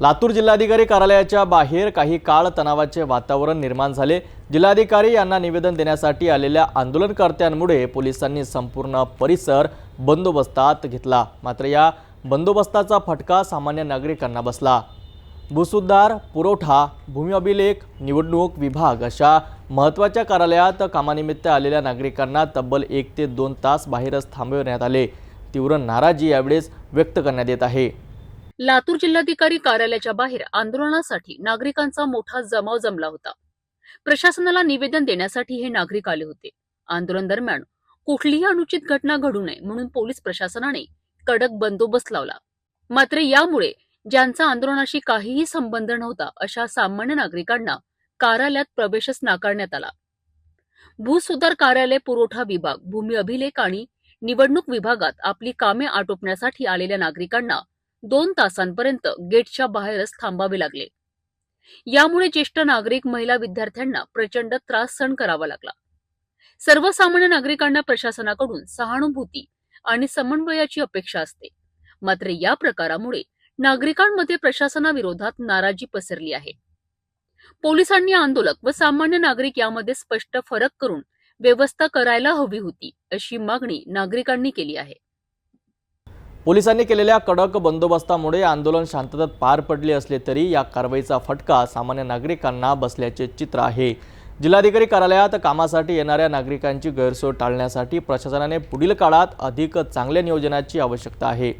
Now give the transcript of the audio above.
लातूर जिल्हाधिकारी कार्यालयाच्या बाहेर काही काळ तणावाचे वातावरण निर्माण झाले. जिल्हाधिकारी यांना निवेदन देण्यासाठी आलेल्या आंदोलनकर्त्यांमुळे पोलिसांनी संपूर्ण परिसर बंदोबस्तात घेतला. मात्र या बंदोबस्ताचा फटका सामान्य नागरिकांना बसला. भूसुद्धार पुरवठा भूमी अभिलेख निवडणूक विभाग अशा महत्त्वाच्या कार्यालयात कामानिमित्त आलेल्या नागरिकांना तब्बल एक ते दोन तास बाहेरच थांबवण्यात आले. तीव्र नाराजी यावेळेस व्यक्त करण्यात येत आहे. लातूर जिल्हाधिकारी कार्यालयाच्या बाहेर आंदोलनासाठी नागरिकांचा मोठा जमाव जमला होता. प्रशासनाला निवेदन देण्यासाठी हे नागरिक आले होते. आंदोलन दरम्यान कुठलीही अनुचित घटना घडू नये म्हणून पोलीस प्रशासनाने कडक बंदोबस्त लावला. मात्र यामुळे ज्यांचा आंदोलनाशी काहीही संबंध नव्हता अशा सामान्य नागरिकांना कार्यालयात प्रवेशच नाकारण्यात आला. भूसुधार कार्यालय पुरवठा विभाग भूमी अभिलेख आणि निवडणूक विभागात आपली कामे आटोपण्यासाठी आलेल्या नागरिकांना दोन तासांपर्यंत गेटच्या बाहेरच थांबावे लागले. यामुळे ज्येष्ठ नागरिक महिला विद्यार्थ्यांना प्रचंड त्रास सहन करावा लागला. सर्वसामान्य नागरिकांना प्रशासनाकडून सहानुभूती आणि समन्वयाची अपेक्षा असते. मात्र या प्रकारामुळे नागरिकांमध्ये प्रशासनाविरोधात नाराजी पसरली आहे. पोलिसांनी आंदोलक व सामान्य नागरिक यामध्ये स्पष्ट फरक करून व्यवस्था करायला हवी होती अशी मागणी नागरिकांनी केली आहे. पोलिसांनी केलेल्या कडक बंदोबस्तामुळे आंदोलन शांततेत पार पडले असले तरी या कारवाईचा फटका सामान्य नागरिकांना बसल्याचे चित्र आहे. जिल्हाधिकारी कार्यालयात कामासाठी येणाऱ्या नागरिकांची गैरसोय टाळण्यासाठी प्रशासनाने पुढील काळात अधिक चांगल्या नियोजनाची आवश्यकता आहे.